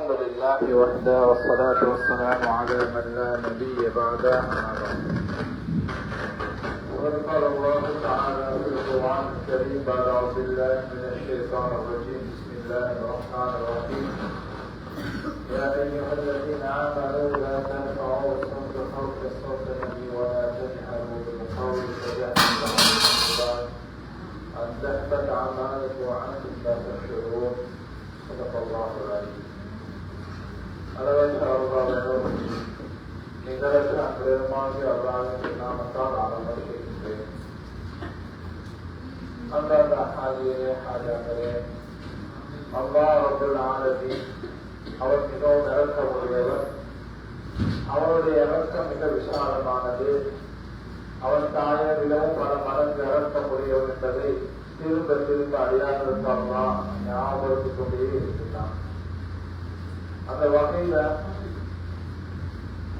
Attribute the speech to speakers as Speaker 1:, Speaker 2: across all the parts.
Speaker 1: الحمد لله وحده والصلاة والسلام على من لا نبي بعده. أما بعد قال الله تعالى في القرآن الكريم بعد أعوذ بالله من الشيطان الرجيم. بسم الله الرحمن الرحيم. يا أيها الذين آمنوا لا ترفعوا الصوت فوق صوت النبي ولا تجهروا بالقول بعضكم أن تهبط أعمالكم وأنتم لا تشعرون صدق الله العليم அளவற்ற நிகரற்ற நாமத்தால் அவர் மிகவும் இறக்கமுடையவர் அவருடைய இறக்கம் மிக விசாலமானது. அவன் தாயை பல மடங்கு இறக்கமுடையவர் என்பதை திரும்ப திரும்ப அறியாமல் அல்லா ஞாபகத்துக் கொண்டே அந்த வகையில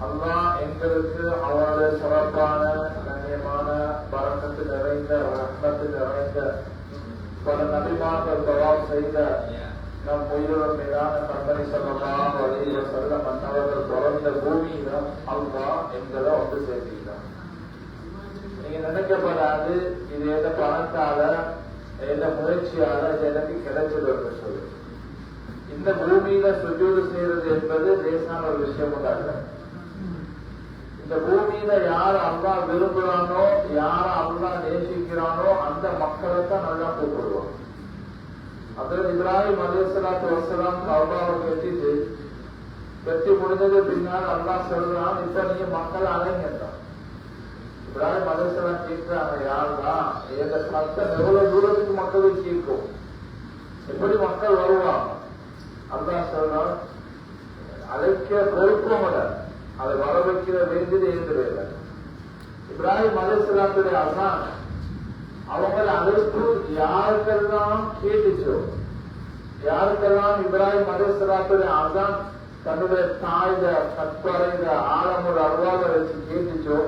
Speaker 1: அல்லா எங்களுக்கு அவனோட சிறப்பான கண்ணியமான பரக்கத்து நிறைந்த ரத்னத்து நிறைந்த பல நபிமார்கள் தவால் செய்த நம் உயிரோட மீதான கம்பெனி சொல்லலாம் வழியில சொல்ல மன்னவர்கள் பிறந்த பூமியில அல்லா எங்களை வந்து சேர்த்துக்கிறான் நீங்க நினைக்கப்படாது இது எந்த பணத்தால எந்த முயற்சியால இது எனக்கு கிடைச்சிடும் சொல்லு. இந்த பூமியில சுஜூது செய்யறது என்பது லேசான ஒரு விஷயம் அல்ல இந்த பூமியில யார் அல்லா விரும்புறானோ யார அல்லா நேசிக்கிறானோ அந்த மக்களை தான் நல்லா கூப்பிடுவான் அதில் இப்ராஹிம் அலிஸ்லாத்து வசலாம் கவுபாவை கட்டிட்டு கட்டி முடிஞ்சது பின்னால் அல்லா சொல்றான் இப்ப நீங்க மக்கள் அலைங்கன்றான் இப்ராஹிம் அலிஸ்லாம் கேட்கிறாங்க யாருன்னா எங்க சத்தம் எவ்வளவு தூரத்துக்கு மக்களுக்கு கேட்கும் எப்படி மக்கள் வருவாங்க? அல்லாஹ் சொல்றான் அழைக்க பொறுப்பும் அதை வர வைக்கிற வேண்டியது எழுந்துருவில்லை இப்ராஹிம் அலிஸ்லாத்துடைய அசான் அவங்கள அழைப்பு யாருக்கெல்லாம் கேட்டுச்சோ யாருக்கெல்லாம் இப்ராஹிம் அலிஸ்லாத்துடைய அசான் தன்னுடைய தாய்த கற்பறைந்த ஆழமோட அருவாக வச்சு கேட்டுச்சோ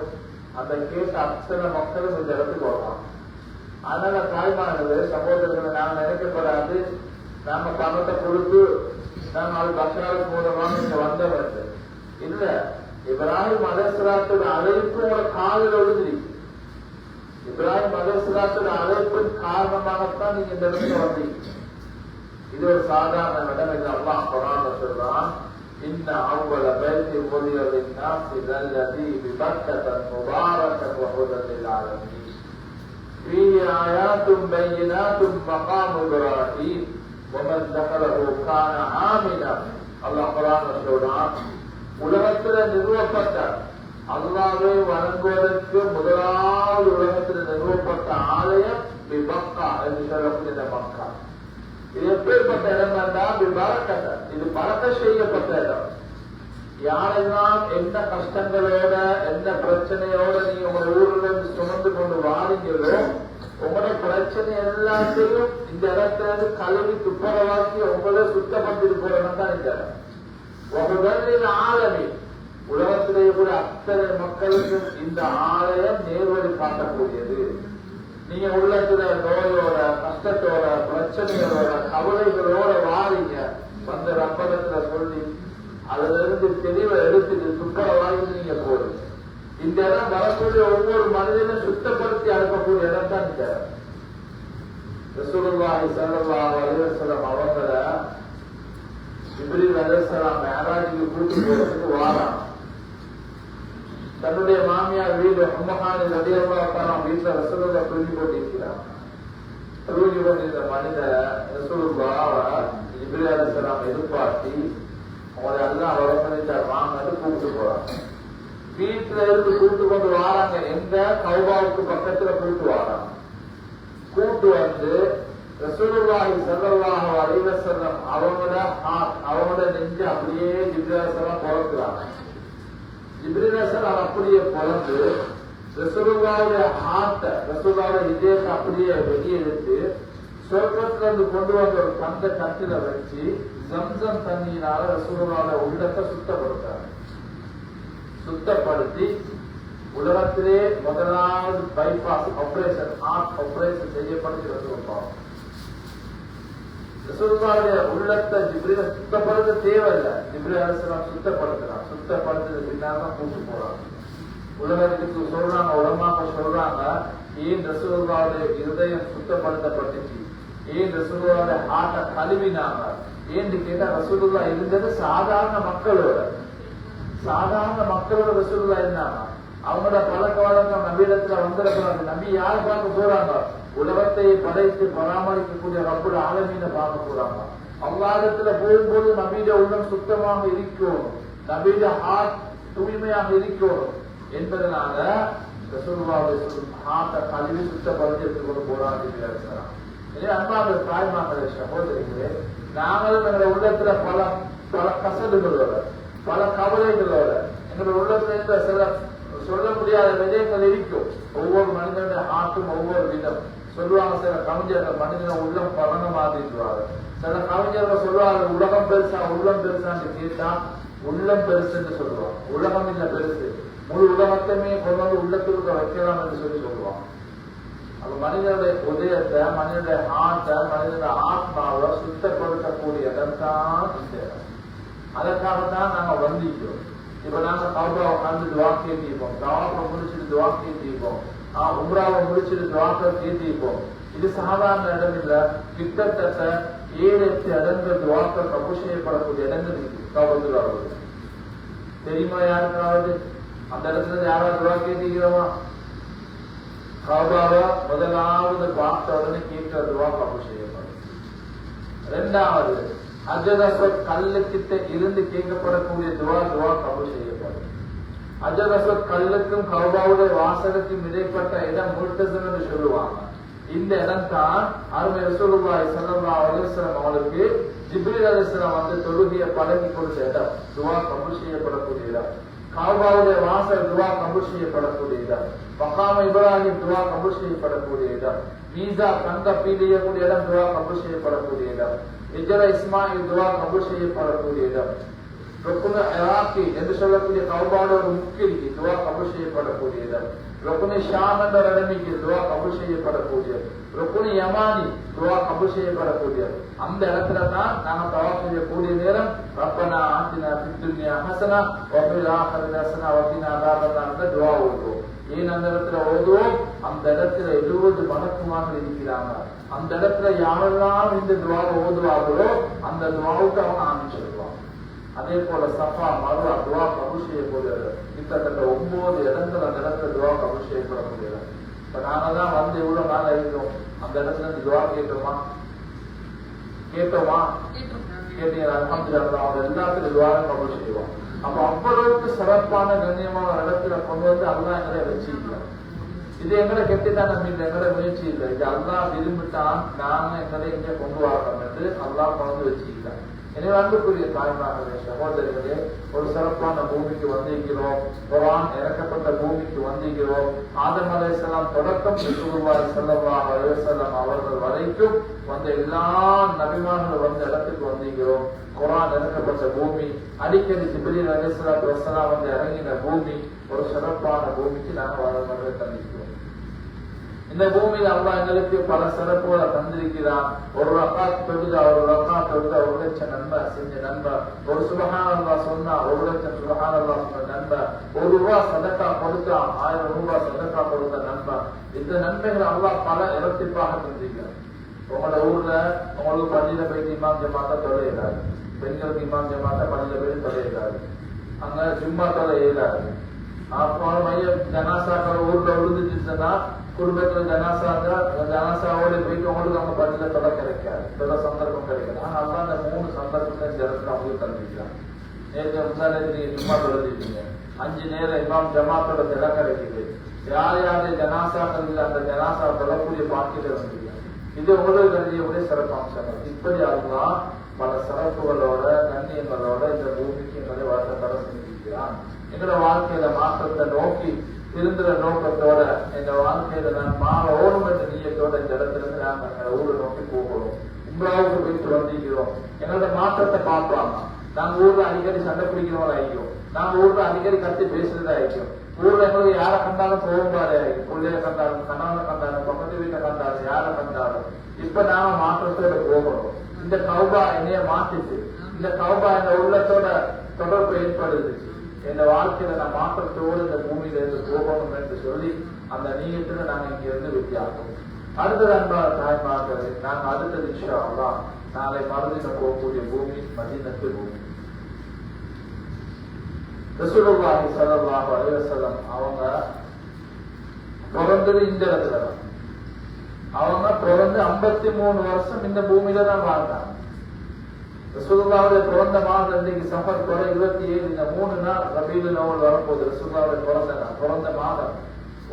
Speaker 1: அந்த கேட்ட அத்தனை மக்களும் இந்த இடத்துக்கு வருவாங்க. அதனால தாய்மானது சகோதரர்களை நான் நினைக்கப்படாது நாம பணத்தை கொடுத்து நாம அது பக்ராவுக்கு மூலமாக இங்க வந்தவர் இல்ல இப்ராஹிம் அலசலாத்தோட அழைப்பு உங்களோட காலில் விழுந்துருக்கு இப்ராஹிம் அலசலாத்தோட அழைப்பின் காரணமாகத்தான் நீங்க இந்த இடத்துல வந்தீங்க இது ஒரு சாதாரண இடம் இது அல்லா குரான் சொல்றான் إن أول بيت وضع للناس الذي ببكة مباركا وهدى للعالمين فيه آيات بينات مقام إبراهيم ومن دخله كان آمنا அல்லாஹ் குரான் சொல்றான் உலகத்துல நிறுவப்பட்ட அல்லாவை வணங்குவதற்கு முதலாவது உலகத்தில் நிறுவப்பட்ட ஆலயம் மக்கா என்று சொல்லக்கூடிய மக்கா இது எப்பேற்பட்ட இடம் என்றால் விபரக்கட்ட இது பறக்க செய்யப்பட்ட இடம் யாரெல்லாம் என்ன கஷ்டங்களோட என்ன பிரச்சனையோட நீங்க உங்க ஊர்ல இருந்து சுமந்து கொண்டு வாரீங்களோ உங்களோட பிரச்சனை எல்லாத்தையும் இந்த இடத்துல இருந்து கழுவி துப்புரவாக்கி உங்களை சுத்தப்படுத்திட்டு போற தான் இந்த இடம். உங்களின் ஆலமி கூட அத்தனை மக்களுக்கும் இந்த ஆலயம் நேர்வழி காட்டக்கூடியது. நீங்க உள்ளத்துல நோயோட கஷ்டத்தோட பிரச்சனைகளோட கவலைகளோட வாரீங்க. வந்த ரப்பகத்துல சொல்லி அதுல இருந்து தெளிவை எடுத்துட்டு துப்புரவாகி நீங்க போடுங்க இந்த இடம் வரக்கூடிய ஒவ்வொரு மனிதனும் சுத்தப்படுத்தி அனுப்பக்கூடிய இடம் தான் இந்த இடம். ரசூலுல்லாஹி ஸல்லல்லாஹு அலைஹி வஸல்லம் அவங்கள ஜிப்ரீல் அலைஹிஸ்ஸலாம் மேராஜுக்கு கூட்டி போறதுக்கு வாரான். தன்னுடைய மாமியார் வீடு உம்மஹானி ரலியல்லாஹு தஆலா வீட்டுல ரசூலுல்லாஹ் தூக்கி போட்டிருக்கிறார் தூக்கி போட்டிருந்த மனிதரை ரசூலுல்லாஹ் ஜிப்ரீல் அலைஹிஸ்ஸலாம் எதிர்பார்த்தி அவரை எல்லாம் வரப்பணிட்டார் வாங்கன்னு கூப்பிட்டு போறாங்க வீட்டுல இருந்து கூட்டு கொண்டு வராங்க. எந்த கௌபாவுக்கு பக்கத்துல கூட்டு வராங்க. கூட்டு வந்து ரசூலுல்லாஹி ஸல்லல்லாஹு அலைஹி வஸல்லம் அவங்களோட அவங்களோட நெஞ்சு அப்படியே ஜிப்ராசலாம் பிறக்கிறாங்க ஜிப்ரிலாசலாம் அப்படியே பிறந்து ரசூலுல்லாவுடைய ஹார்ட்ட ரசூலுல்லாவுடைய இதயத்தை அப்படியே வெளியே எடுத்து சொர்க்கத்துல இருந்து கொண்டு வந்த ஒரு பந்த கட்டில வச்சு ஜம்சம் தண்ணியினால ரசூலுல்லாவுடைய உள்ளத்தை சுத்தப்படுத்தாங்க சுத்தப்படுத்தி உலகத்திலே முதலாவது பைபாஸ் ஆபரேஷன் ஆர்ட் ஆபரேஷன் செய்யப்படுகிற ரசூல்லா ரசூல்லாவுடைய உள்ளத்தை ஜிப்ரீல சுத்தப்படுத்த தேவையில்லை. ஜிப்ரி அரசலாம் சுத்தப்படுத்துறான். சுத்தப்படுத்தது பின்னால தான் கூட்டு போறான். உலகத்துக்கு சொல்றாங்க உலமாக்க சொல்றாங்க ஏன் ரசூல்லாவுடைய இருதயம் சுத்தப்படுத்தப்பட்டுச்சு? ஏன் ரசூல்லாவுடைய ஆட்டை கழுவினாங்க? ஏன்னு கேட்டா ரசூலுல்லா இருந்தது சாதாரண மக்களோட. சாதாரண மக்களோட ரசூலுல்லா இருந்தாங்க அவங்களோட பழக்க வழக்கம் நபியிடத்துல வந்துடக்கூடாது. நபி யார் பார்க்க போறாங்க? உலகத்தை படைத்து பராமரிக்கக்கூடிய ரப்புட ஆலமீன பார்க்க போறாங்க. அவ்வாதத்துல போகும்போது நபியிட உள்ளம் சுத்தமாக இருக்கும். நபியிட ஹார்ட் தூய்மையாக இருக்கணும் என்பதனால ரசூலுல்லாவுடைய ஹார்ட்டை கழுவி சுத்தப்படுத்தி எடுத்துக்கொண்டு போறாங்க எனவே அன்பான தாய்மார்களே சகோதரிகளே நாங்களும் எங்களோட உள்ளத்துல பல பல கசடுகளோட பல கவலைகளோட எங்களோட உள்ளத்துல சில சொல்ல முடியாத விஜயங்கள் இருக்கும். ஒவ்வொரு மனிதனுடைய ஆட்டும் ஒவ்வொரு விதம். சொல்லுவாங்க சில கவிஞர்கள் மனிதன உள்ளம் பழன மாதிரிவாங்க சில கவிஞர்கள் சொல்லுவாங்க உலகம் பெருசா உள்ளம் பெருசான்னு கேட்டா உள்ளம் பெருசுன்னு சொல்லுவாங்க. உலகம் இல்ல பெருசு. முழு உலகத்தையுமே கொண்டு வந்து உள்ளத்துக்கு வைக்கலாம் என்று சொல்லி சொல்லுவாங்க. அப்ப மனிதனுடைய உதயத்தை மனிதனுடைய ஆட்டை மனிதனுடைய ஆத்மாவை சுத்தப்படுத்தக்கூடியதான் தான் இந்த இடம். அதற்காகத்தான் நாங்க வந்திருக்கிறோம். இப்ப நாங்க கௌபா உட்கார்ந்து துவா கேட்டிருப்போம். தவாப்பை முடிச்சுட்டு துவா கேட்டிருப்போம். ஆஹ் உம்ராவை முடிச்சுட்டு துவாக்க கேட்டிருப்போம். இது சாதாரண இடம் இல்ல. கிட்டத்தட்ட ஏழு எட்டு இடங்கள் துவாக்க தப்பு செய்யப்படக்கூடிய இடங்கள் இருக்கு கபத்துள்ளாவது தெரியுமா யாருக்காவது? அந்த இடத்துல யாராவது துவா கேட்டிருக்கிறோமா கவுடாவா முதலாவது பார்த்த உடனே கேட்கிற துவா கபு செய்யப்படும் ரெண்டாவது அஜரஸ்வத் கல்லு கிட்ட இருந்து கேட்கப்படக்கூடிய துவா துவா கபூல் செய்யப்படும். அஜரஸ்வத் கல்லுக்கும் கௌபாவுடைய வாசலுக்கும் இடைப்பட்ட இடம் முல்தசம் என்று சொல்லுவாங்க. இந்த இடம் தான் அருமை ரசூலுல்லாஹி ஸல்லல்லாஹு அலைஹி வஸல்லம் அவர்களுக்கு ஜிப்ரீல் அலைஹிஸ்ஸலாம் வந்து தொழுகையை பழகி கொடுத்த இடம். துவா கபூல் செய்யப்படக்கூடிய இடம். காபாவுடைய வாசல் துவா கபூல் செய்யப்படக்கூடிய இடம். மகாம இப்ராஹிம் துவா கபூல் செய்யப்படக்கூடிய இடம். மீசா தங்க பீடியக்கூடிய இடம் துவா கபூல் செய்யப்படக்கூடிய இடம். இஜர இஸ்மாயில் துவா கபூல் செய்யப்படக்கூடிய இடம் ருக்குன இராக்கி என்று சொல்லக்கூடிய கௌபாட ஒரு முக்கிய துவா கபூல் செய்யப்படக்கூடிய இடம் ருக்குனி ஷாம் என்ற இடமிக்கு துவா கபூல் செய்யப்படக்கூடிய ருக்குனி யமானி துவா கபூல் செய்யப்படக்கூடிய அந்த இடத்துல தான் நாங்க தவா செய்யக்கூடிய நேரம் ரப்பனா ஆத்தினா பித்துன்யா ஹசனா வஃபில் ஆஹிரத்தி ஹசனா வகினா அதாபன்னான்ற துவா ஓதுவோம் ஏன் அந்த இடத்துல ஓதுவோம் அந்த இடத்துல எழுபது மடக்குமார்கள் இருக்கிறாங்க. அந்த இடத்துல யாரெல்லாம் இந்த துவாவை ஓதுவார்களோ அந்த துவாவுக்கு அவன் ஆமி அதே போல சஃபா மருவா துவா கபூல் செய்யக்கூடியது கிட்டத்தட்ட ஒன்பது இடத்துல அந்த இடத்துல துவா கபூல் செய்யப்படக்கூடியது இப்ப நாங்க தான் வந்து இவ்வளவு நாள் ஆயிருக்கோம் அந்த இடத்துல இருந்து துவா கேட்டோமா? கேட்டோமா? கேட்டீங்க. அல்ஹம்துலில்லாஹ் அவங்க எல்லாத்துக்கும் துவாரம் கபூல் செய்வோம் அப்ப அவ்வளவுக்கு சிறப்பான கண்ணியமான இடத்துல கொண்டு வந்து அல்லாஹ் எங்களை வச்சிருக்கோம் இது எங்களை கெட்டிதான் நம்பிக்கை எங்களை முயற்சி இல்லை. இது அல்லா விரும்பிட்டான் நானும் எங்களை இங்க கொண்டு வரணும் என்று அல்லாஹ் கொண்டு வச்சிருக்கிறேன் எனவே அன்புக்குரிய தாய்மார்களே சகோதரிகளே ஒரு சிறப்பான பூமிக்கு வந்திருக்கிறோம். குரான் இறக்கப்பட்ட பூமிக்கு வந்திருக்கிறோம். ஆதம் அலைசலாம் தொடக்கம் ரசூலுல்லாஹி ஸல்லல்லாஹு அவர்கள் வரைக்கும் வந்த எல்லா நபிமார்கள் வந்த இடத்துக்கு வந்திருக்கிறோம். குரான் இறக்கப்பட்ட பூமி அடிக்கடி ஜிப்ரீல் அலைஹிஸ்ஸலாத்து வஸலாம் வந்து இறங்கின பூமி ஒரு சிறப்பான பூமிக்கு நாங்கள் வர தந்திருக்கிறோம் இந்த பூமியில் அல்லாஹ் எங்களுக்கு பல சிறப்புகளை தந்திருக்கிறான். ஒரு ரக்காத் தொழுதா ஒரு ரக்காத் தொழுதா ஒரு லட்சம் நண்பா செஞ்ச நன்மை ஒரு சுபஹான் அல்லா சொன்னா ஒரு லட்சம் சுபஹான் அல்லா சொன்ன நன்மை ஒரு ரூபா சதக்கா கொடுத்தா ஆயிரம் ரூபாய் சதக்கா கொடுத்த நண்பா. இந்த நன்மைகள் அல்லாஹ் பல இரட்டிப்பாக தந்திருக்கிறார். உங்களோட ஊர்ல உங்களுக்கு பள்ளியில போய் இமாம் ஜமாத்தா தொலைகிறாரு பெண்களுக்கு இமாம் ஜமாத்தா பள்ளியில போய் தொலைகிறாரு அங்க ஜும்மா தொலை எழுதாரு அப்போ மையம் ஜனாசாக்கள் ஊர்ல விழுந்துச்சுன்னா குடும்பத்துல ஜனாசா இருந்தா ஜனாசாவோட போயிட்டு அவங்க பதில தொலை கிடைக்காது தொலை சந்தர்ப்பம் கிடைக்காது. ஆனா அதான் அந்த மூணு சந்தர்ப்பத்தை இந்த அவங்களுக்கு தந்திருக்கிறான் நேற்று முந்தானத்து நீங்க சும்மா தொழுதிட்டீங்க அஞ்சு நேரம் இமாம் ஜமாத்தோட தில கிடைக்குது யார் யாரு ஜனாசாக்கள் இல்ல அந்த ஜனாசா தொழக்கூடிய பாக்கியில வந்தீங்க இது உங்களுக்கு கருதியக்கூடிய சிறப்பு அம்சங்கள். இப்படி அதுதான் பல சிறப்புகளோட கண்ணியங்களோட இந்த பூமிக்கு எங்களை வளர்த்த செஞ்சிருக்கிறான். எங்களோட வாழ்க்கையில மாற்றத்தை நோக்கி திருந்துற நோக்கத்தோட எங்க வாழ்க்கையில நான் மாலை ஓடும் என்ற நீயத்தோட இந்த இடத்துல நாம எங்களை ஊரை நோக்கி போகிறோம் உங்களாவுக்கு போயிட்டு வந்திருக்கிறோம் எங்களோட மாற்றத்தை பார்ப்பாங்க நாங்க ஊர்ல அடிக்கடி சண்டை பிடிக்கிறவங்களா ஆகிக்கிறோம். நாங்க ஊர்ல அடிக்கடி கத்தி பேசுறதா ஆகிக்கும் ஊர்ல எங்களுக்கு யாரை கண்டாலும் போகும்பாரு ஆகிக்கும் பிள்ளைய கண்டாலும் கணவனை கண்டாலும் பக்கத்து வீட்டை கண்டாலும் யாரை கண்டாலும். இப்ப நாம மாற்றத்தோட போகணும். இந்த இந்த கௌபா என்னைய மாத்திட்டு இந்த கௌபா இந்த உள்ளத்தோட தொடர்பு ஏற்படுது. என் வாழ்க்கையில நான் மாற்றத்தோடு இந்த பூமியில இருந்து போகணும் என்று சொல்லி அந்த நீயத்துல நாங்க இங்க இருந்து வித்தியாசம். அடுத்தது அன்பா தாய்மார்கள் நாங்க அடுத்தது இன்ஷா நாளை மறுதினம் போகக்கூடிய பூமி மதினத்து பூமி. ரசூலுல்லாஹி ஸல்லல்லாஹு அலைஹி வஸல்லம் அவங்க பிறந்தது இந்த இடத்துல தான். அவங்க பிறந்து 53 மூணு வருஷம் இந்த பூமியில தான் வாழ்ந்தாங்க. ரசூல்லாவுடைய பிறந்த மாதம் இன்னைக்கு சஃபர் தொலை இருபத்தி ஏழு இந்த மூணு நாள் ரபீல் நவல் வரப்போகுது. ரசூல்லாவுடைய பிறந்த நாள் பிறந்த மாதம்.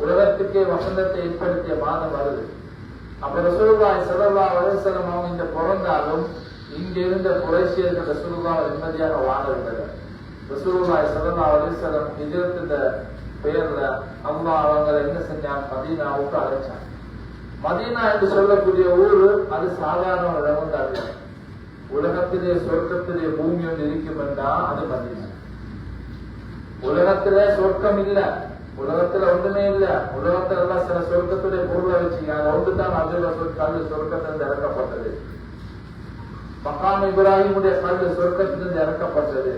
Speaker 1: உலகத்துக்கே வசந்தத்தை ஏற்படுத்திய மாதம் வருது அப்ப ரசூலுல்லாஹி ஸல்லல்லாஹு அலைஹி அவங்க இந்த பிறந்தாலும் இங்கிருந்த குறைசியர்கள் ரசூலுல்லாஹ் நிம்மதியாக வாழவில்லை ரசூலுல்லாஹி ஸல்லல்லாஹு அலைஹி வஸல்லம் இந்த பெயர்ல அம்மா அவங்களை என்ன செஞ்சான்? மதீனாவுக்கு அழைச்சாங்க மதீனா என்று சொல்லக்கூடிய ஊர் அது சாதாரண ஒரு இடம் உலகத்திலே சொர்க்கத்திலே பூமி ஒன்று இருக்கும் என்றா அது பதில். உலகத்திலே சொர்க்கம் இல்ல. உலகத்துல ஒண்ணுமே இல்ல. உலகத்துல எல்லாம் சில சொர்க்கத்துடைய பொருளை வச்சுக்காங்க ஒன்று தான் அதுல கல்லு சொர்க்கத்திலிருந்து இறக்கப்பட்டது. மகான் இப்ராஹிமுடைய கல்லு சொர்க்கத்திலிருந்து இறக்கப்பட்டது.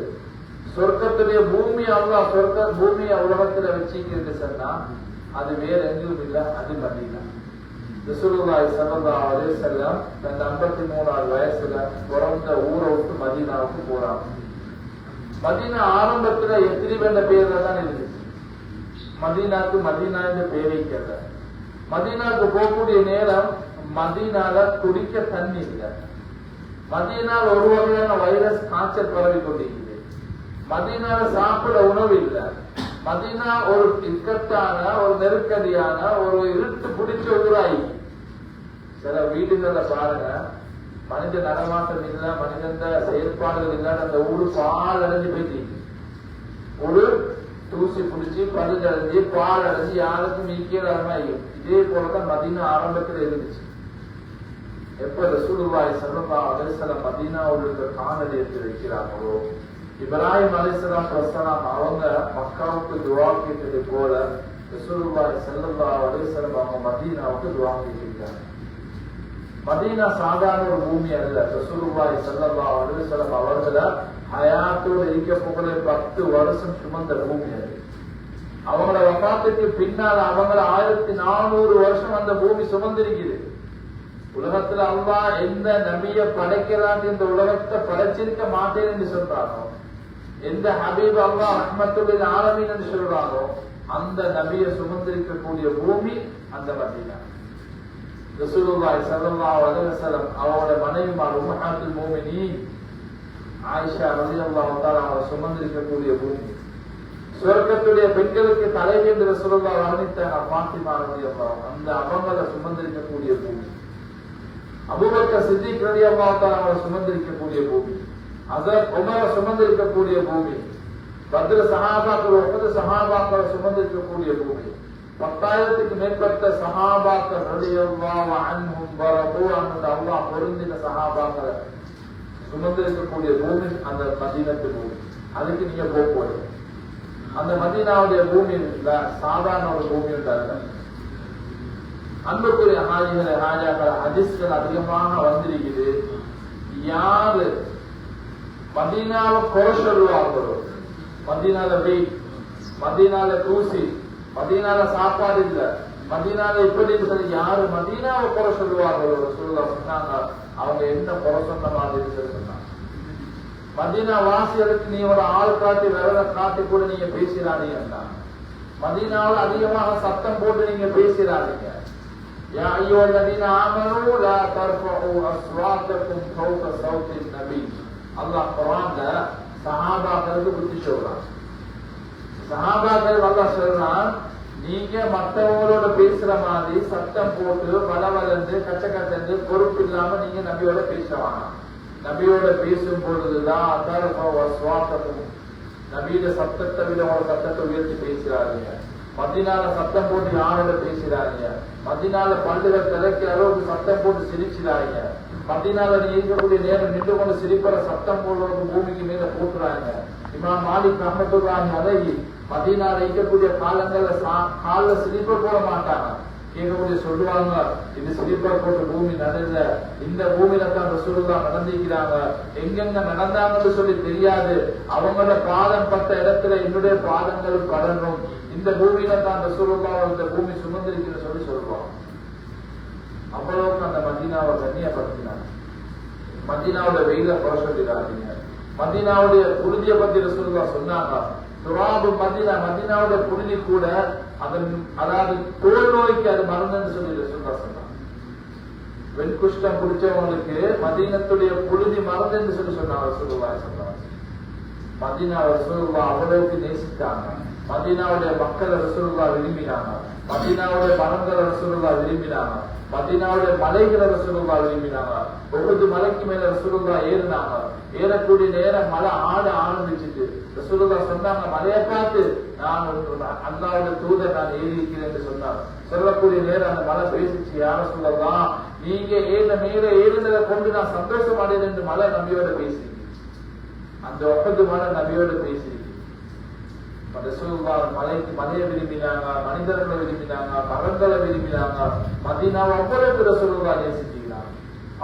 Speaker 1: சொர்க்கத்துடைய பூமி அல்லாஹ் சொர்க்க பூமியை உலகத்துல வச்சுக்கிறது சொன்னா அது வேற எங்கேயும் இல்ல அது மதீனா. ரசூலுல்லாஹி ஸல்லல்லாஹு அலைஹி வஸல்லம் தன் 53 வயசுல பிறந்த ஊரை விட்டு மதீனாவுக்கு போறாங்க மதீனா ஆரம்பத்துல எத்திரிப் என்ற பேர்ல தான் இருந்துச்சு. மதீனாக்கு மதீனா என்ற பேரை கேட்ட மதீனாக்கு போகக்கூடிய நேரம் மதீனால குடிக்க தண்ணி இல்லை. மதீனால ஒரு வகையான வைரஸ் காய்ச்சல் பரவி கொண்டிருக்குது மதீனால சாப்பிட உணவு இல்லை. மதீனா ஒரு இக்கட்டான ஒரு நெருக்கடியான ஒரு இருட்டு பிடிச்ச ஊராயி சில வீடுகள்ல பாருங்க மனித நடமாட்டம் இல்ல மனிதந்த செயற்பாடுகள் இல்லாத அந்த ஊரு பால் அடைஞ்சு போயிட்டு ஒரு தூசி பிடிச்சி பல்லு பால் அடைஞ்சு யாருக்கும் மீக்கியதாரமா இதே போலதான் மதீனா ஆரம்பத்துல இருந்துச்சு. எப்ப ரசூலுல்லாஹி ஸல்லல்லாஹு அலைஹி வஸல்லம் மதீனாவுல காணொலி எடுத்து வைக்கிறாங்களோ இப்ராஹிம் அலைஹிஸ்ஸலாம் பிரசலாம் அவங்க மக்காவுக்கு துவா கேட்டது போல ரசூலுல்லாஹி ஸல்லல்லாஹு அலைஹி அவங்க மதீனாவுக்கு துவா கேட்டிருக்காங்க. மதீனா சாதாரண ஒரு பூமி அல்ல. ரசூலுல்லாஹி ஸல்லல்லாஹு அலைஹி வஸல்லம் அவர்கள ஹயாத்தோடு இருக்க போகிற பத்து வருஷம் சுமந்த பூமி அது. அவங்கள வஃபாத்துக்கு பின்னால் அவங்கள ஆயிரத்தி நானூறு வருஷம் அந்த பூமி சுமந்திருக்குது. உலகத்துல அல்லா எந்த நபிய படைக்கிறான் இந்த உலகத்தை படைச்சிருக்க மாட்டேன் என்று சொல்றானோ எந்த ஹபீப் அல்லா அஹ்மத்துடைய ஆலமின் என்று சொல்றானோ அந்த நபியை சுமந்திருக்கக்கூடிய பூமி அந்த மதீனா. ரசூலுல்லாஹி ஸல்லல்லாஹு அலைஹி வஸல்லம் அவரோட மனைவிமார் உம்மஹாத்துல் முஃமினீன் ஆயிஷா ரலியல்லாஹு தஆலா அவரை சுமந்திருக்கக்கூடிய பூமி. சொர்க்கத்துடைய பெண்களுக்கு தலைவி என்று ரசூலுல்லாஹ் வர்ணித்தாங்க ஃபாத்திமா ரலியல்லாஹு அந்த அவங்களை சுமந்திருக்கக்கூடிய பூமி. அபூபக்கர் சித்திக் ரலியல்லாஹு தஆலா அவரை சுமந்திருக்கக்கூடிய பூமி. அதர் உமரை சுமந்திருக்கக்கூடிய பூமி. பத்ர சஹாபாக்கள் ஒன்பது சஹாபாக்களை சுமந்திருக்கக்கூடிய பூமி. பத்தாயிரத்துக்கு மேற்பட்ட சகாபாக்கள் ரலியல்லாஹு அன்ஹும் அந்த அல்லாஹ் பொருந்தின சஹாபாக்களை சுமந்திருக்கக்கூடிய பூமி அந்த மதீனத்து பூமி. அதுக்கு நீங்க போக போறீங்க. அந்த மதீனாவுடைய பூமி இல்ல சாதாரண ஒரு பூமி இருந்தாங்க அன்புக்குரிய ஹாஜிகளை ஹாஜாக்கள் ஹதீஸ்கள் அதிகமாக வந்திருக்குது. யாரு? மதீனாவை குறை சொல்லுவாங்களோ? மதீனால வெய் மதீனால தூசி மதீனால சாப்பாடு இல்ல மதீனால இப்படி சொல்லி யாரு மதீனாவை குறை சொல்லுவார்களோ சொல்ல சொன்னாங்க அவங்க என்ன குறை சொன்ன மாதிரி சொன்னாங்க மதீனா வாசிகளுக்கு நீ ஒரு ஆள் காட்டி விரல காட்டி கூட நீங்க பேசிடாதீங்க மதீனாவில் அதிகமாக சத்தம் போட்டு நீங்க பேசிடாதீங்க يا أيها الذين آمنوا لا ترفعوا أصواتكم فوق صوت النبي அல்லாஹ் குரான்ல சஹாபாக்களுக்கு புத்தி சொல்றான் சஹாபாக்கள் வல்ல சொல்றான் நீங்க மற்றவங்களோட பேசுற மாதிரி சத்தம் போட்டு வளவலந்து கச்ச கச்சந்து பொறுப்பு இல்லாம நீங்க நபியோட பேசுவாங்க நபியோட பேசும் பொழுதுதான் அதாரத்தும் நபியோட சத்தத்தை விட உங்களோட சத்தத்தை உயர்த்தி பேசுறாருங்க மத்தினால சத்தம் போட்டு யாரோட பேசுறாருங்க மத்தினால பல்லுகள் திறக்கிற அளவுக்கு சத்தம் போட்டு சிரிச்சுறாங்க மத்தினால நீ இருக்கக்கூடிய நேரம் நின்று கொண்டு சிரிப்பற சத்தம் போடுறவங்க பூமிக்கு மேல போட்டுறாங்க. இமாம் மாலிக் ரஹமத்துல்லாஹி அலைஹி மதீனால வைக்கக்கூடிய காலங்கள்ல சா- கால்ல சிரிப்ப போட மாட்டாங்க. கேட்கக்கூடிய சொல்லுவாங்க இது ஸ்லீப்பர் போட்டு பூமி நடந்த இந்த பூமியில தான் ரசூலுல்லா நடந்திருக்கிறாங்க. எங்கெங்க நடந்தாங்கன்னு சொல்லி தெரியாது. அவங்களோட பாதம் பட்ட இடத்துல என்னுடைய பாதங்கள் படணும். இந்த பூமியில தான் ரசூலுல்லா இந்த பூமி சுமந்திருக்குன்னு சொல்லி சொல்லுவாங்க. அவ்வளவுக்கு அந்த மதீனாவை கண்ணியப்படுத்தினாங்க. மதீனாவோட வெயில குறை சொல்லிடாதீங்க. மதீனாவுடைய புழுதியை பத்தி ரசூலுல்லா சொன்னாங்க துராபு மதீனா மதீனாவுடைய புழுதி கூட அதன் அதாவது தோல் நோய்க்கு அது மருந்துன்னு சொல்லி ரசூலுல்லா சொன்னாங்க. வெண்குஷ்டம் பிடிச்சவங்களுக்கு மதீனத்துடைய புழுதி மருந்துன்னு சொல்லி சொன்னாங்க ரசூலுல்லா சொன்னாங்க மதீனா ரசூலுல்லா அவ்வளவுக்கு நேசித்தாங்க. மதீனாவுடைய மக்களை ரசூலுல்லா விரும்பினாங்க. மதீனாவுடைய மரங்களை ரசூலுல்லா விரும்பினாங்க. மதீனாவுடைய மலைகளை ரசூலுல்லா விரும்பினாங்க. ஒவ்வொரு மலைக்கு மேல ரசூலுல்லா ஏறினாங்க. ஏறக்கூடிய நேரம் மழை ஆட ஆரம்பிச்சுட்டு ரசூலுல்லா சொன்னாங்க மலையை பார்த்து நான் அல்லாவுடைய தூதர் நான் ஏறி இருக்கிறேன் என்று சொன்னார். சொல்லக்கூடிய நேரம் அந்த மலை பேசிச்சு யார சொல்லலாம் நீங்க ஏன மேல ஏறினதை கொண்டு நான் சந்தோஷம் அடையேன் என்று மலை நம்பியோட பேசி. அந்த ஒப்பது மலை நம்பியோட பேசி. ரசூலுல்லாஹ் மலைக்கு மலையை விரும்பினாங்க மனிதர்களை விரும்பினாங்க மரங்களை விரும்பினாங்க. மதினாவை அவ்வளவு ரசூலுல்லாஹ் நேசிக்கிறாங்க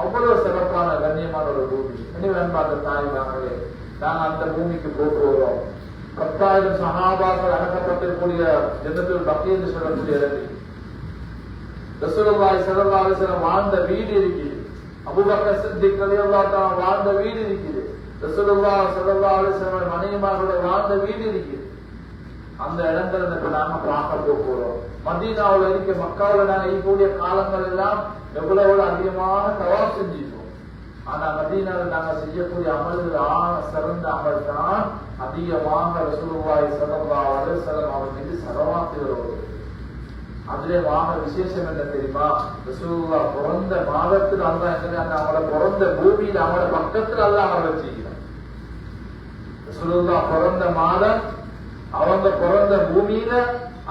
Speaker 1: அவ்வளவு சிறப்பான கண்ணியமான ஒரு பூமி. நினைவன்பாக தாய் நாங்களே நாங்க அந்த பூமிக்கு போட்டு வரோம் பத்தாயிரம் சகாபாக்கள் அடக்கப்பட்டிருக்கூடிய ஜன்னத்துல் பக்தி என்று சொல்லக்கூடிய இடத்தில் ரசூலுல்லாஹ் ஸல்லல்லாஹு அலைஹி வஸல்லம் வாழ்ந்த வீடு இருக்குது அபூபக்கர் சித்திக் ரலியல்லாஹு வாழ்ந்த வீடு இருக்குது ரசூலுல்லாஹ் ஸல்லல்லாஹு அலைஹி வஸல்லம் வாழ்ந்த வீடு இருக்குது அந்த இடங்கள் நாம பார்க்க போறோம். மதீனாவுல இருக்க மக்காவுல நாங்க இருக்கக்கூடிய காலங்கள் எல்லாம் எவ்வளவு அதிகமான தவறு செஞ்சிருக்கோம். ஆனா மதீனாவில் நாங்க செய்யக்கூடிய அமல்கள் ஆன சிறந்த அமல் தான் அதிகமாக சுருவாய் ஸல்லல்லாஹு அலைஹி வஸல்லம் அவர் மீது சரவாத்தி வாங்க விசேஷம் என்ன தெரியுமா? ரசூலுல்லா பிறந்த மாதத்தில் அல்லா என்ன அவங்கள பிறந்த பூமியில அவங்கள பக்கத்துல அல்ல அவரை வச்சுக்கிறான் ரசூலுல்லா பிறந்த மாதம் அவங்க பிறந்த பூமியில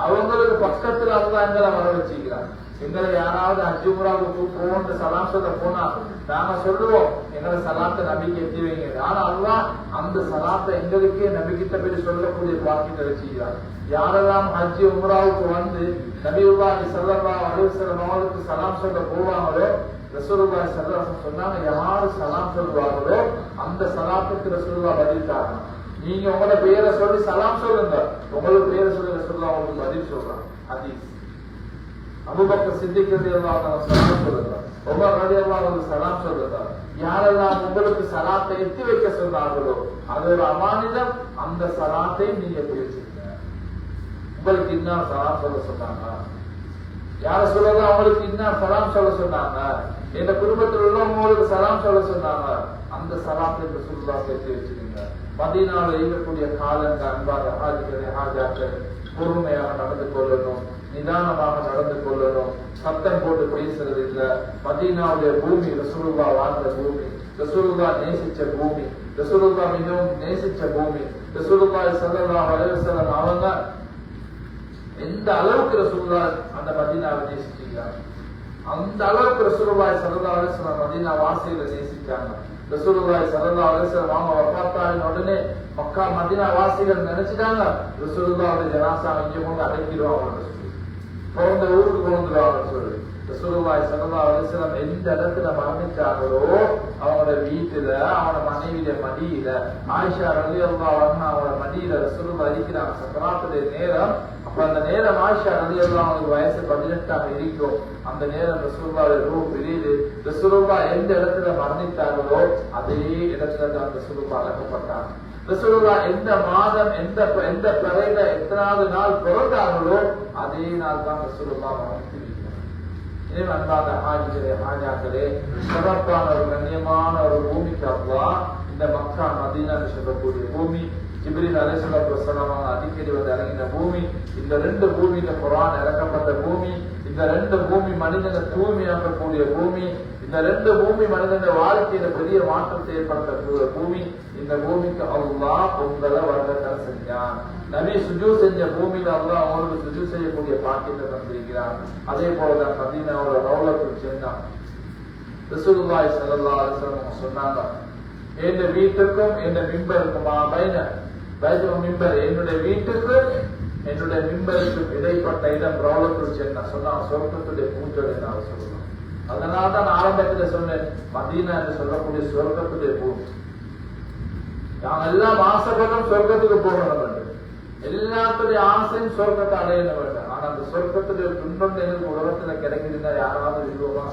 Speaker 1: அவங்களுக்கு பக்கத்துல அல்லா எங்களை வர வச்சுக்கிறான் எங்களை யாராவது அஜுமுராவுக்கு போன்ற சலாம் சொல்ல போனா நாங்க சொல்லுவோம் எங்களை சலாத்தை நம்பிக்கை எத்தி வைங்க. ஆனா அல்லா அந்த சலாத்தை எங்களுக்கே நம்பிக்கிட்ட பேர் சொல்லக்கூடிய பாக்கியத்தை வச்சுக்கிறான் யாரெல்லாம் ஹஜ்ஜி உம்ராவுக்கு வந்து நபியுல்லாஹி ஸல்லல்லாஹு அலைஹி வஸல்லம் அவர்களுக்கு சலாம் சொல்ல போவாங்களோ ரசூலுல்லாஹி ஸல்லல்லாஹு சொன்னாங்க யாரு சலாம் சொல்லுவாங்களோ அந்த சலாத்துக்கு பதில் பதில்தாங்க நீங்க உங்களோட பேரை சொல்லி சலாம் சொல்லுங்க. உங்களோட பேரை சொல்லி ரசூலுல்லாஹ் உங்களுக்கு பதில் சொல்றாங்க. ஹதீஸ். அபுபக்க சித்திக்கிறது எல்லாம் சலாம் சொல்லுங்க. உமர் ரலியல்லாஹு வந்து சலாம் சொல்லுங்க. யாரெல்லாம் உங்களுக்கு சலாத்தை எத்தி வைக்க சொன்னார்களோ அது ஒரு அமானிதம் அந்த சலாத்தை நீங்க பேசுங்க உங்களுக்கு இன்னும் சலாம் சொல்ல சொன்னாங்க யார சொல்றது? அவங்களுக்கு இன்னும் சலாம் சொல்ல சொன்னாங்க? எங்க குடும்பத்தில் உள்ளவங்களுக்கு சலாம் சொல்ல சொன்னாங்க. அந்த சலாத்தை ரசூலுல்லாஹ் சேர்த்து வச்சு மதீனாவில் இருக்கக்கூடிய காலங்கள் அன்பாக ஹாஜிகளே ஹாஜாக்கள் பொறுமையாக நடந்து கொள்ளணும் நிதானமாக நடந்து கொள்ளணும். சத்தம் போட்டு பேசுறது இல்ல. மதீனாவுடைய பூமி ரசூலுல்லா வாழ்ந்த பூமி. ரசூலுல்லா நேசிச்ச பூமி. ரசூலுல்லா மிகவும் நேசிச்ச பூமி. ரசூலுல்லா ஸல்லல்லாஹு அலைஹி வஸல்லம் அவங்க எந்த அளவுக்கு ரசூலுல்லா அந்த மதீனாவை நேசிச்சிருக்காங்க? அந்த அளவுக்கு ரசூலுல்லாஹி ஸல்லல்லாஹு அலைஹி மதீனா வாசிகளை நேசிச்சாங்க? ரசூலுல்லாய் ஸல்லல்லாஹு அலைஹி வஸல்லம் அவங்க வஃபாத்தான உடனே மக்கா மதினா வாசிகள் நினைச்சிட்டாங்க ரசூலுல்லாஹ்வுடைய ஜனாசா இங்கே கொண்டு அடக்கிடுவாங்க பிறந்த ஊருக்கு கொண்டு சொல்லி ரசூலுல்லாய் ஸல்லல்லாஹு அலைஹி எந்த இடத்துல மரணிச்சாங்களோ அவங்களோட வீட்டுல அவனோட மனைவியில மடியில ஆயிஷா ரலியல்லாஹு அன்ஹா அவங்களோட மடியில ரசூலுல்லா அடிக்கிறாங்க சக்கராத்துடைய நேரம் அந்த நேரம் ஆயிஷா ரலியல்லாஹு அவங்களுக்கு வயசு பதினெட்டாக இருக்கும் அந்த நேரம் ரசூலுல்லாஹ் ரூ பிரியுது ரசூலுல்லாஹ் எந்த இடத்துல மரணித்தார்களோ அதே இடத்துல தான் ரசூலுல்லாஹ் அடக்கப்பட்டாங்க ரசூலுல்லாஹ் எந்த மாதம் எந்த எந்த பிறையில எத்தனாவது நாள் பிறந்தார்களோ அதே நாள் தான் ரசூலுல்லாஹ் மரணித்து எனவே அன்பான ஹாஜிகளே ஹாஜாக்களே சிறப்பான ஒரு கண்ணியமான ஒரு பூமிக்கு அப்பா இந்த மக்கா மதீனா சொல்லக்கூடிய பூமி ஜிப்ரீல் அலைஹிஸ்ஸலாத்து வசலாம் அவங்க அடிக்கடி வந்து இறங்கின பூமி இந்த ரெண்டு பூமியில குரான் இறக்கப்பட்ட பூமி இந்த ரெண்டு பூமி மனிதனை தூய்மையாக்கக்கூடிய பூமி இந்த ரெண்டு பூமி மனிதன வாழ்க்கையில பெரிய மாற்றத்தை ஏற்படுத்தக்கூடிய பூமி இந்த பூமிக்கு அல்லா உங்களை வர்க்கத்தை செஞ்சான். நபி சுஜூ செஞ்ச பூமியில அல்லா அவங்களுக்கு சுஜூ செய்யக்கூடிய பாக்கியத்தை தந்திருக்கிறான். அதே போலதான் மதீனாவோட ரவுலத்துக்கு சென்றான் ரசூலுல்லாஹி ஸல்லல்லாஹு சொன்னாங்க என் வீட்டுக்கும் என் மிம்பருக்குமா பைன பைபிள் மிம்பர் என்னுடைய வீட்டுக்கு என்னுடைய மிம்பருக்கும் இடைப்பட்ட இடம் ரவுலத்துள் நான் சொன்னா சொர்க்கத்துடைய பூஞ்சொலி நான் சொல்லணும் அதனால தான் நான் ஆரம்பத்தில் சொன்னேன் மதீனா என்று சொல்லக்கூடிய சொர்க்கத்துடைய பூமி நாம் எல்லாம் ஆசைப்படும் சொர்க்கத்துக்கு போகணும் எல்லாத்துடைய ஆசையும் சொர்க்கத்தை அடையணும் வேண்டும் ஆனா அந்த சொர்க்கத்துடைய துன்பம் எங்களுக்கு உலகத்துல கிடைக்குதுன்னா யாராவது விரும்புமா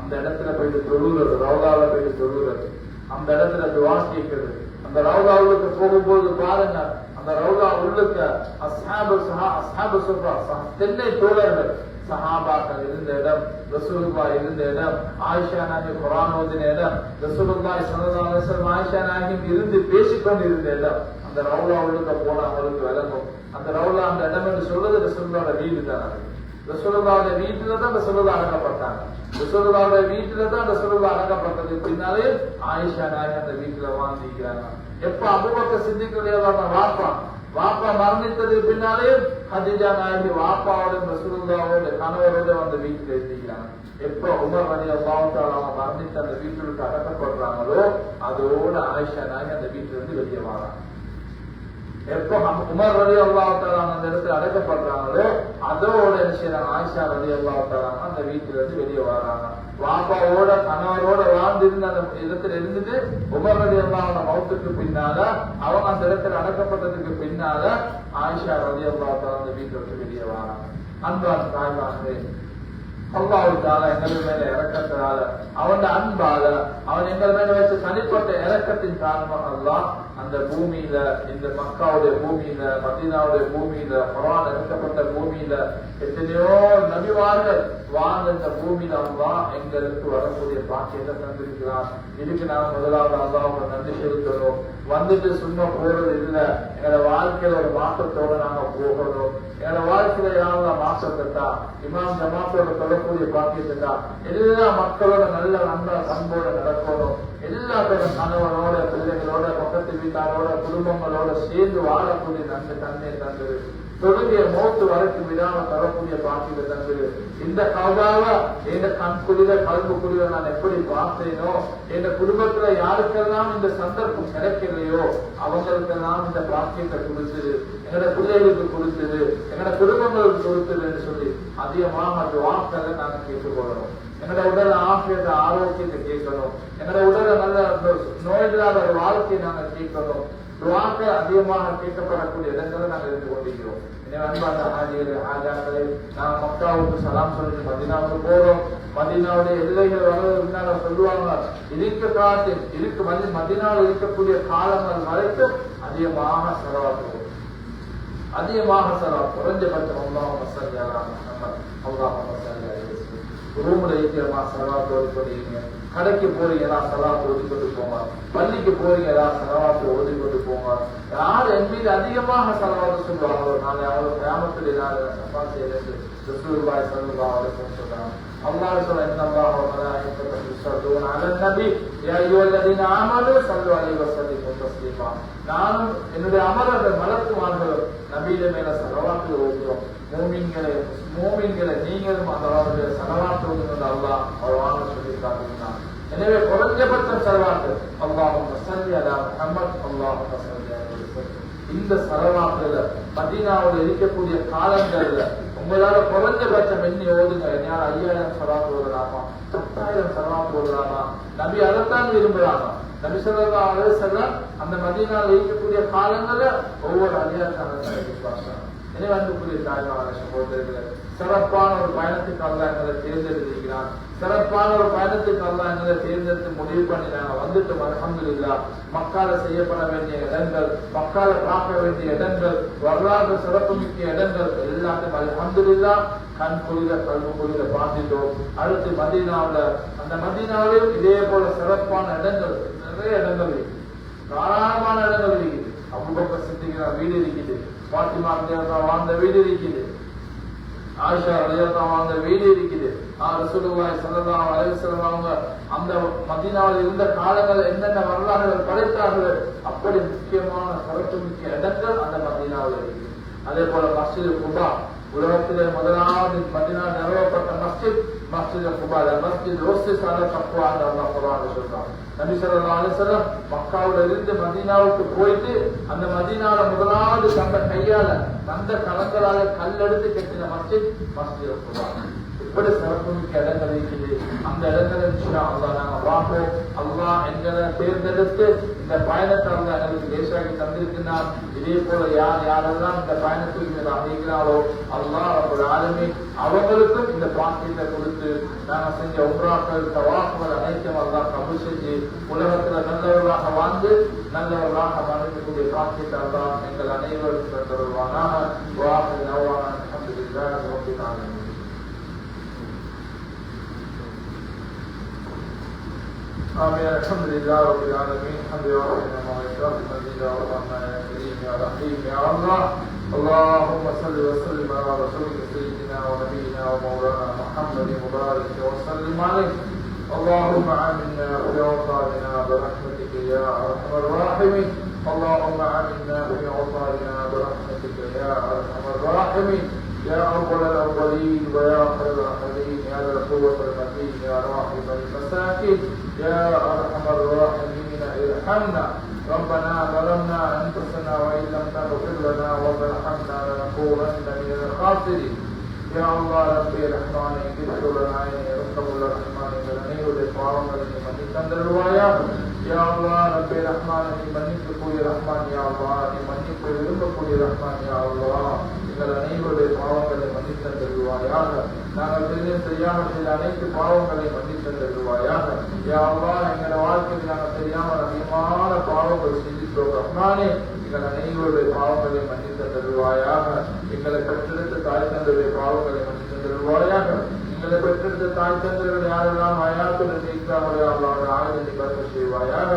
Speaker 1: அந்த இடத்துல போயிட்டு தொழுகிறது ரவுதாவில் போயிட்டு தொழுகிறது. அந்த இடத்துல துவா கேட்கிறது. அந்த ரவுதா உள்ளுக்கு போகும்போது பாருங்க அந்த ரவுதா உள்ளுக்க அசாபு சஹா அசாபு சொல்றா தென்னை தோழர்கள் சஹாபாக்கள் இருந்த இடம் ரசூலுல்லா இருந்த இடம் ஆயிஷா நாயகி குரான் ஓதின இடம் ரசூலுல்லா ஸல்லல்லாஹு ஆயிஷா நாயகி இருந்து பேசிக்கொண்டு இருந்த இடம் அந்த ரவுலா உள்ளுக்க போனா அவங்களுக்கு விளங்கும். அந்த ரவுலா அந்த இடம் என்று சொல்றது ரசூலுல்லாவோட வீடு தான். அது ரசூலுல்லாவுடைய வீட்டுல தான் ரசூலுல்லா அடக்கப்பட்டாங்க. ரசூலுல்லாவுடைய வீட்டுல தான் ரசூலுல்லா அடக்கப்பட்டது. பின்னாலே ஆயிஷா நாயகி அந்த வீட்டுல வாழ்ந்திருக்கிறாங்க எப்ப அபுபக்க சித்திக்குள்ளேயான வாப்பா? வாப்பா. மரணித்தது பின்னாலே ஹதிஜா நாயகி வாப்பாவோட ரசூலுல்லாவோட கணவரோட அந்த வீட்டுல இருந்திருக்கிறாங்க எப்ப உமர் அலி அல்லாவுக்கு மரணித்து அந்த வீட்டுக்கு அடக்கப்படுறாங்களோ அதோட ஆயிஷா நாயகி அந்த வீட்டுல இருந்து வெளியே வராங்க. எப்போ உமர் ரவி அல்லாஹால அந்த இடத்துல அடைக்கப்படுறாங்களோ அதோட என்ன ஆயிஷா ரவி அல்லாஹால அந்த வீட்டுல இருந்து வெளியே வராங்க. வாப்பாவோட கணவரோட வாழ்ந்திருந்த அந்த இடத்துல இருந்துட்டு உமர் ரவி அல்லாவோட மௌத்துக்கு பின்னால அவங்க அந்த இடத்துல அடக்கப்பட்டதுக்கு பின்னால ஆயிஷா ரவி அல்லாஹால அந்த வீட்டுல இருந்து வெளியே வராங்க. அன்பான தாய்மார்களே அல்லாவுக்கால எங்கள் மேல இறக்கத்தினால அவன் அன்பால அவன் எங்கள் மேல வச்ச தனிப்பட்ட இறக்கத்தின் காரணமாக அல்லாஹ் அந்த பூமியில இந்த மக்காவுடைய பூமியில மதீனாவுடைய பூமியில பரவான் இறக்கப்பட்ட பூமியில எத்தனையோ நபிவார்கள் வாழ்ந்த இந்த பூமியில அல்லாஹ் எங்களுக்கு வரக்கூடிய பாக்கியத்தை தந்திருக்கிறான் இதுக்கு நாம் முதலாவது அல்லாஹ் நன்றி செலுத்தணும் வந்துட்டு சும்மா போறது இல்ல. எங்களோட வாழ்க்கையில ஒரு மாற்றத்தோட நாங்க போகணும். எங்களோட வாழ்க்கையில யாரும் மாற்றத்தட்டா இமாம் ஜமாத்தோட தொடக்கூடிய பாக்கியத்தை எல்லா மக்களோட நல்ல நல்ல அன்போட நடக்கணும். எல்லாத்தோட கணவனோட பிள்ளைகளோட பக்கத்து வீட்டாரோட குடும்பங்களோட சேர்ந்து வாழக்கூடிய நன்மை தன்மையை தந்தது தொடங்கிய மௌத்து வரைக்கும் விடாம தரக்கூடிய பாக்கியத்தை தந்தது. இந்த கவாவ எந்த கண் குளிர கல்பு குளிர நான் எப்படி பார்த்தேனோ எந்த குடும்பத்துல யாருக்கெல்லாம் இந்த சந்தர்ப்பம் கிடைக்கலையோ அவங்களுக்கெல்லாம் இந்த பாக்கியத்தை கொடுத்தது. எங்கட பிள்ளைகளுக்கு கொடுத்தது. எங்கட குடும்பங்களுக்கு கொடுத்ததுன்னு சொல்லி அதிகமாக துவாக்களை நாங்க கேட்டுக்கொள்ளணும் என்னோட உடல் ஆசிரியத்தை ஆரோக்கியத்தை கேட்கணும் என்னோட உடலை நல்ல நோயதில்லாத ஒரு வாழ்க்கையை நாங்க கேட்கணும் துவாக்கள் அதிகமாக கேட்கப்படக்கூடிய இடங்களை நாங்கள் இருந்து கொண்டிருக்கிறோம். எனவே அன்பான ஆஜியர்கள் ஆஜாக்களை நாம் மக்காவுக்கு சலாம் சொல்லிட்டு மதினாவுக்கு போறோம். மதினாவுடைய எல்லைகள் வர்றதுக்கு சொல்லுவாங்க இருக்க காலத்தில் இருக்கு மதி மதினாவில் இருக்கக்கூடிய காலங்கள் வரைக்கும் அதிகமாக செலவாக்குவோம். அதிகமாக செலவு குறைஞ்சபட்சம் அல்லாஹ் மசல்லி அலா முஹம்மத் அல்லாஹ் மசல்லி ரூம்ல இருக்கிறமா செலவாத்து ஓடிக்கொண்டீங்க கடைக்கு போறீங்களா செலவாத்து கொண்டு போங்க. பள்ளிக்கு போறீங்களா செலவாத்து கொண்டு போங்க. யார் என் மீது அதிகமாக செலவாத்து சொல்லுவாங்களோ நான் அவங்க கிராமத்தில் நாளை சப்பா செய்யறது ரசூலுல்லாஹி ஸல்லல்லாஹு சொல்றாங்க. அல்லாஹ் சொல்ல இன்ன அல்லாஹ் வ யுஸல்லூன அலன் நபி யா அய்யுஹல்லதீன ஆமனு ஸல்லு அலைஹி வஸல்லிமு தஸ்லீமா. நானும் என்னுடைய அமரர்கள் மலக்குமார்கள் நபியில மேல செலவாத்து ஓதுகிறோம். மூமின்களை மூமின்களை நீங்களும் அந்த அளவுக்கு செலவாத்து ஓதுகிறது அல்லாஹ் அவர் சொல்லி காட்டுகிறான் எனவே குறைஞ்சபட்சம் செலவாத்து அல்லாஹும் சல்லி அலா நம்ம அல்லாஹும் சல்லி இந்த செலவாத்துல மதீனாவில் இருக்கக்கூடிய காலங்கள்ல உங்களால குறைஞ்சபட்சம் எண்ணி ஓதுங்க யார் ஐயாயிரம் செலவாத்து ஓதலாமா பத்தாயிரம் செலவாத்து ஓதலாமா நபி அதைத்தான் விரும்புறாங்க நபி சொல்லா அலுவலம் அந்த மதீனாவில் இருக்கக்கூடிய காலங்கள்ல ஒவ்வொரு அதிகாரத்தான எதிர்பார்க்கிறாங்க எனவே அன்புக்குரிய தாய்மான சகோதரர்கள் சிறப்பான ஒரு பயணத்துக்கு அல்ல எங்களை தேர்ந்தெடுத்திருக்கிறான் சிறப்பான ஒரு பயணத்துக்கு அல்ல எங்களை தேர்ந்தெடுத்து முடிவு பண்ணி வந்துட்டு வந்துட்டு அலமதுல்லா மக்கால செய்யப்பட வேண்டிய இடங்கள் மக்கால பார்க்க வேண்டிய இடங்கள் வரலாறு சிறப்புமிக்க இடங்கள் எல்லாத்தையும் அலமதுல்லா கண் குளிர கல்வி குளிர பார்த்துட்டோம். அடுத்து மதினாவில் அந்த மதினாவில் இதே போல சிறப்பான இடங்கள் நிறைய இடங்கள் இருக்குது. தாராளமான இடங்கள் இருக்குது. அபுபக்கர் சித்திக்கிற வீடு இருக்குது. பாத்திமா ரலியல்லா வாழ்ந்த வீடு இருக்குது ஆயிஷா ரலியல்லா வாழ்ந்த வீடு இருக்குது ஆ ரசூலுல்லாஹி ஸல்லல்லாஹு அலைஹி வஸல்லம் அவங்க அந்த மதீனாவில் இருந்த காலங்கள் என்னென்ன வரலாறுகள் படைத்தார்கள் அப்படி முக்கியமான சிறப்பு மிக்க இடங்கள் அந்த மதீனாவில் இருக்குது அதே போல மஸ்ஜித் குபா உலகத்திலே முதலாவது மதினா நிறுவப்பட்ட மஸ்ஜித் மஸ்ஜித் குபால மஸ்ஜித் ரோசி சால தக்குவா அல்லாஹ் குர்ஆன் சொல்றான். நபி ஸல்லல்லாஹு அலைஹி வஸல்லம் மக்காவுல இருந்து மதீனாவுக்கு போயிட்டு அந்த மதீனால முதலாவது தந்த கையால தந்த கலங்களால கல்லெடுத்து கட்டின மஸ்ஜித் மஸ்ஜித் குபால இப்படி சிறப்புமிக்க இடங்கள் இருக்குது? அந்த இடங்களை அல்லா நாங்க பார்ப்போம் அல்லாஹ் எங்களை தேர்ந்தெடுத்து இந்த பயணத்தை அல்லாஹ் எங்களுக்கு லேசாக்கி தந்திருக்கிறார் இதே போல யார் யாரெல்லாம் இந்த பயணத்தில் மேல அமைகிறாரோ அல்லா அவர்கள் ஆளுமை அவங்களுக்கும் இந்த பாக்கியத்தை கொடுத்து நாங்க செஞ்ச உம்ராக்கள் தவாக்குகள் அனைத்தும் அல்லா கபூல் செஞ்சு உலகத்துல நல்லவர்களாக வாழ்ந்து நல்லவர்களாக மறைக்கக்கூடிய பாக்கியத்தை அல்லாஹ் எங்கள் அனைவருக்கும் தந்தருவானாக آمين. الحمد لله رب العالمين. الحمد لله رب العالمين. المجيد يا رحمن يا كريم يا رحيم يا الله اللهم صل وسلم على رسولك سيدنا ونبينا ومولانا محمد مبارك وسلم عليه. اللهم آمنا في أوطاننا برحمتك يا أرحم الراحمين. اللهم آمنا في أوطاننا برحمتك يا أرحم الراحمين. يا أول الأولين ويا خير الآخرين يا ذا القوة المتين يا راحم المساكين. يا أرحم الراحمين ارحمنا. ربنا ظلمنا أنفسنا وإن لم تغفر لنا وترحمنا لنكونن من الخاسرين. يا الله ربي الرحمن اغفر لنا يا رحم الرحمن الرحيم لقاء من المن تندر யா அல்லாஹ் ரப்பே ரஹ்மான் நீ மன்னிக்கக்கூடிய ரஹ்மான் யா அல்லாஹ். நீ மன்னிப்பு விரும்பக்கூடிய ரஹ்மான் யா அல்லாஹ். எங்கள் அனைவருடைய பாவங்களை மன்னித்து தருவாயாக நாங்கள் தெரிஞ்ச தெரியாமல் செய்த அனைத்து பாவங்களை மன்னித்து தருவாயாக யா அல்லாஹ் எங்கள் வாழ்க்கையில் நாங்கள் தெரியாமல் அதிகமான பாவங்கள் செஞ்சிட்டோம் ரஹ்மானே எங்கள் அனைவருடைய பாவங்களை மன்னித்து தருவாயாக எங்களை பெற்றெடுத்த தாய் தந்தருடைய பாவங்களை மன்னித்து தருவாயாக பெற்றெடுத்த தாய் தந்தர்கள் யாரெல்லாம் அயாத்துடன் இருக்கிறார்களோ அவர்களோட ஆயுதத்தை கருத்து செய்வாயாக.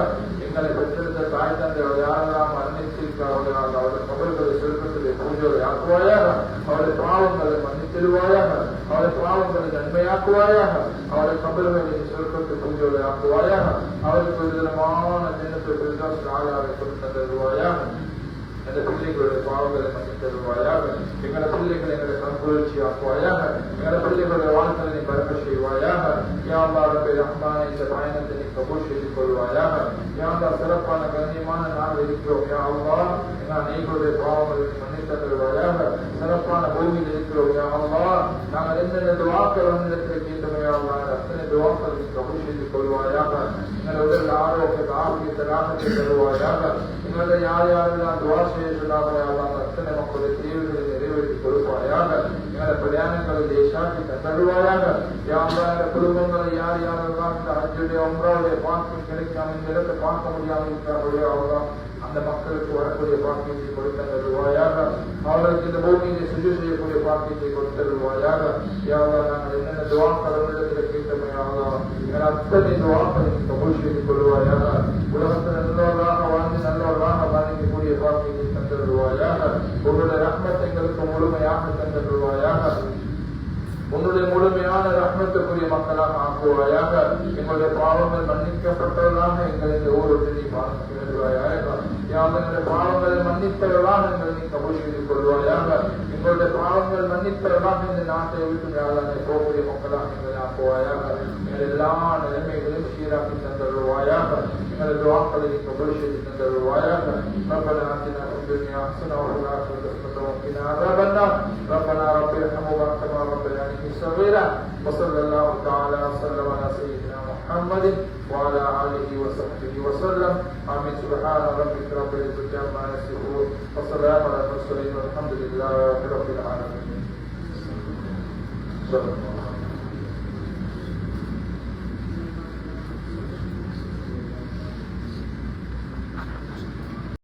Speaker 1: எங்களை பெற்றெடுத்த தாய் தந்தர்கள் யாரெல்லாம் மரணித்திருக்கிறார்களோ அவருடைய கபல்களை செல்வத்திலே பூஜை ஆக்குவாயாக. அவருடைய பாவங்களை மன்னித்திருவாயாக அவருடைய பாவங்களை நன்மையாக்குவாயாக. அவருடைய கபல்களை செல்வத்தை பூஜை ஆக்குவாயாக. அவருக்கு விதமான தினத்தை பெருசாக ஆளாக கொடுத்து தருவாயாக அந்த பிள்ளைகளுடைய பாவங்களை மன்னித்து தருவாயாக எங்களை பிள்ளைகளை எங்களை கண்குளிர்ச்சி ஆக்குவாயாக எங்களை பிள்ளைகளுடைய வாழ்க்கையை நீ பரப்ப செய்வாயாக யாவாரப்பை ரஹ்மானை இந்த பயணத்தை நீ கபூல் செய்து கொள்வாயாக யாவா சிறப்பான கண்ணியமான நாள் இருக்கிறோம். யா அல்லா எங்கள் அனைவருடைய பாவங்களை நீ மன்னித்து தருவாயாக சிறப்பான பூமியில் இருக்கிறோம். யா அல்லா நாங்கள் எந்தெந்த துவாக்கள் வந்திடத்தில் கேட்டோம் யா அல்லா அத்தனை துவாக்கள் நீ கபூல் செய்து கொள்வாயாக எங்கள் உடல் ஆரோக்கியத்தை ஆரோக்கியத்தை ராகத்தை தருவாயாக எங்களை யார் யாரெல்லாம் துவா செய்ய சொன்னார்களோ அத்தனை மக்களுடைய தேவைகளை நிறைவேற்றி கொடுப்பாயாக எங்களை பிரயாணங்களை தேசாக்கி தருவாயாக யார் குடும்பங்களை யார் யாரெல்லாம் இந்த அஞ்சுடைய ஒன்றாவுடைய பாக்கியம் கிடைக்காம இந்த இடத்தை பார்க்க முடியாமல் இருக்கிறார்களோ அவர்தான் அந்த மக்களுக்கு வரக்கூடிய பாக்கியத்தை கொடுத்தருவாயாக அவர்களுக்கு இந்த பூமியை சுஜி செய்யக்கூடிய பாக்கியத்தை கொடுத்தருவாயாக தருவாயாக நாங்கள் என்னென்ன துவா யாவா அத்தனை துவாக்களை கபூல் செய்து கொள்வாயாக உலகத்தில் நல்லவர்களாக வாழ்ந்து நல்லவர்களாக பாதிக்கக்கூடிய வாழ்க்கையை தந்தருவாயாக. உங்களுடைய ரஹ்மத் எங்களுக்கு முழுமையாக தந்தருவாயாக. உன்னுடைய முழுமையான ரத்னத்துக்குரிய மக்களாக ஆக்குவாயாக. எங்களுடைய பாவங்கள் மன்னிக்கப்பட்டவர்களாக எங்களை இந்த ஊருக்கு நீ பாதிக்கிறாயாக எங்களுடைய பாவங்களை மன்னித்தவர்களாக எங்களை நீ கபூல் செய்து கொள்வாயாக. எங்களுடைய பாவங்கள் மன்னித்தவர்களாக இந்த நாட்டை விட்டு யாரான போகக்கூடிய மக்களாக எங்களை ஆக்குவாயாக எங்கள் எல்லா நிலைமைகளையும் சீராக்கி தந்தருவாயாக எங்களது வாக்களை நீ கபூல் செய்து தந்தருவாயாக ربنا آتنا في الدنيا حسنة وفي الآخرة حسنة وقنا عذاب النار ربنا رب ارحمهما كما ربياني صغيرا وصلى الله تعالى وسلم على سيدنا محمد وعلى آله وصحبه وسلم. آمين. سبحان ربك رب العزة عما يصفون. وسلام على المرسلين والحمد لله رب العالمين. صلى الله